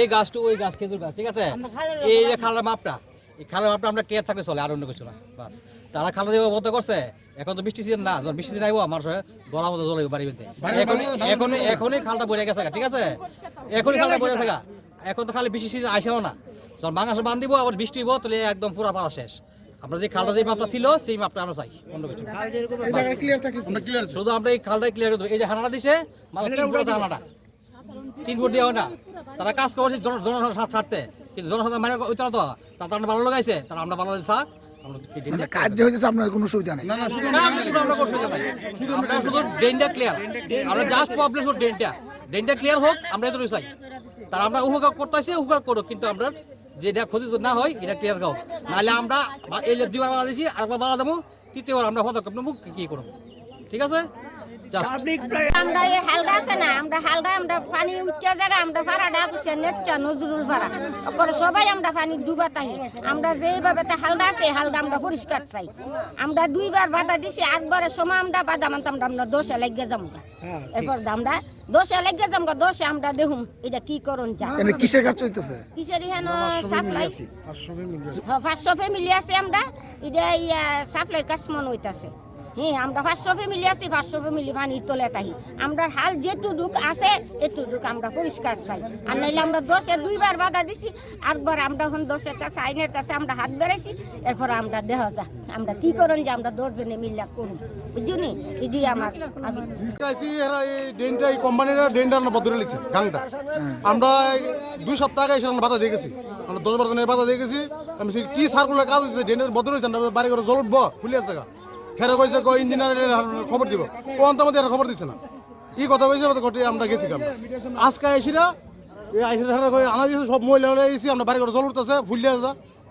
এই গাছটা ওই গাছ খেজুর গাছ ঠিক আছে? এই যে খালের মাপটা এই খালের মাপটা আমরা কে থাকলে চলে আর অন্য কিছু না বাস। তারা খালা দিয়ে বন্ধ করছে এখন তো বৃষ্টি সিজন না যখন বৃষ্টি সিজন আইব আমার গলা মতো জ্বলে বাড়ি বেঁধে এখন এখন এখনই খালটা বইরে গেছে ঠিক আছে? এখনই খালটা বইরে গেছে এখন তো খালি বৃষ্টি সিজন আইসেও না। যখন বাংলাদেশ বান দিব আবার বৃষ্টি হইব তাহলে একদম পুরা পাড়া শেষ। আমরা যে খালটা যে মাপটা ছিল সেই মাপটা আমরা চাই অন্য কিছু শুধু আমরা এই খালটাই ক্লিয়ার এই যে হানাটা দিছে তিন হানাটা। তিন ফুট দিয়ে হয় না। তারা কাজ করছে জন- জনসাধারণ ছাড়তে কিন্তু জনসাধারণ মানে ওইটা তো তা তারা ভালো লাগাইছে তারা আমরা ভালো লাগছে আমরা এই drain টা কাজ হয়েছে আপনার কোনো সুবিধা নেই। না না শুধু না, আমরা কিন্তু আমরা কোনো সুবিধা নাই। আমরা শুধু ড্রেনটা ক্লিয়ার আমরা জাস্ট প্রবলেম শুধু ড্রেনটা ড্রেনটা ক্লিয়ার হোক আমরা এত চাই। তারা আমরা উপকার করতেছি উপকার করুক কিন্তু আমরা যেটা ক্ষতি না হয় এটা ক্লিয়ার হোক। নাহলে আমরা বা- এই যে দুবার বাধা দিছি আরেকবার বাধা দেবো তৃতীয়বার আমরা পদক্ষেপ নেব কি- করব। ঠিক আছে? আমরা এই হালদা আছে না আমরা হালদা আমরা পানি উঠতে জায়গা আমরা ভাড়া ডাকুছে নেচ্ছা নজরুল ভাড়া। করে সবাই আমরা পানি ডুবা তাই আমরা যেইভাবে তা হালদা আছে হালদা আমরা পরিষ্কার চাই। আমরা দুইবার বাধা দিছি একবারের সময় আমরা বাধা মানতাম আমরা দোষে লাগিয়ে যাব এরপর আমরা দোষে লাগিয়ে যাব দোষে আমরা দেখুম এটা কি করুন যা। কিসের কাজ চলতেছে? কিসের হেন সাপ্লাই? পাঁচশো ফ্যামিলি আছে আমরা এটা ইয়া সাপ্লাই কাজ মনে হইতাছে। হ্যাঁ আমরা পাঁচশো ফ্যামিলি আছি পাঁচশো ফ্যামিলি পানির তলে তাহি আমরা হাল যেটুডুক আছে, এটুডুক আমরা পরিষ্কার চাই। আর নাইলে আমরা দশে দুইবার বাধা দিছি, আরেকবার আমরা এখন দশের কাছে, আইনের কাছে আমরা হাত বেড়াইছি, এরপর আমরা দেহ যা। আমরা কি করুন যে আমরা দশজনে মিল্লা করুন। বুঝলি এটি আমার এরা এই কোম্পানিরা আমরা বদলে গাংটা। আমরা দুই সপ্তাহ আগে এসে আমরা বাধা দিয়ে গেছি। আমরা দশ বারো জনের বাধা দিয়ে গেছি। আমি কি সার্কুলার কাজ হচ্ছে ড্রেনের বদল আমরা বাড়ি করে জল উঠবো খুলে হেরা কইছে কই ইঞ্জিনিয়ারের খবর দিব। ও অন্ত আমাদের খবর দিছে না। কি কথা কইছে ঘটে আমরা গেছি কাম আজকে আইসিরা এই আইসি হেরা কই আনা দিয়েছে সব মহিলা এসে আমরা বাড়ি করে জল উঠতেছে ফুললে যা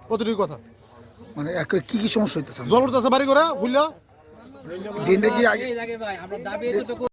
কতটুকু কথা। মানে এক- কি কি সমস্যা হইতেছে? জল উঠতেছে বাড়ি করে ফুলিয়া। দিনটা কি আগে আমরা দাবি এতটুকু